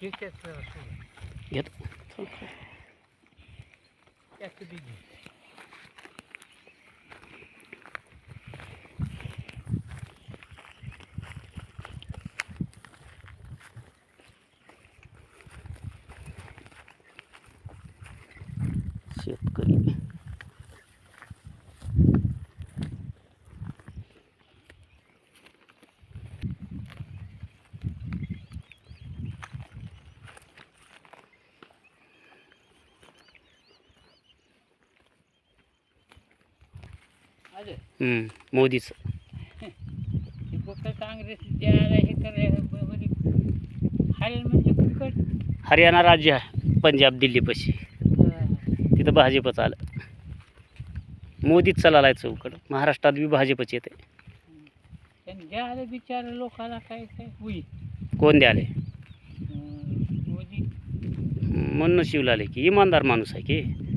Дівчатка. Я тобі дівчатка. मोदीचं. हे म्हणजे हरियाणा राज्य आहे पंजाब दिल्लीपाशी. तिथं भाजपच आलं. मोदीच चाललाय चौकड महाराष्ट्रात बी भाजपच येते लोकांना काय काय कोण द्याले? म्हणून शिवलाले की इमानदार माणूस आहे की.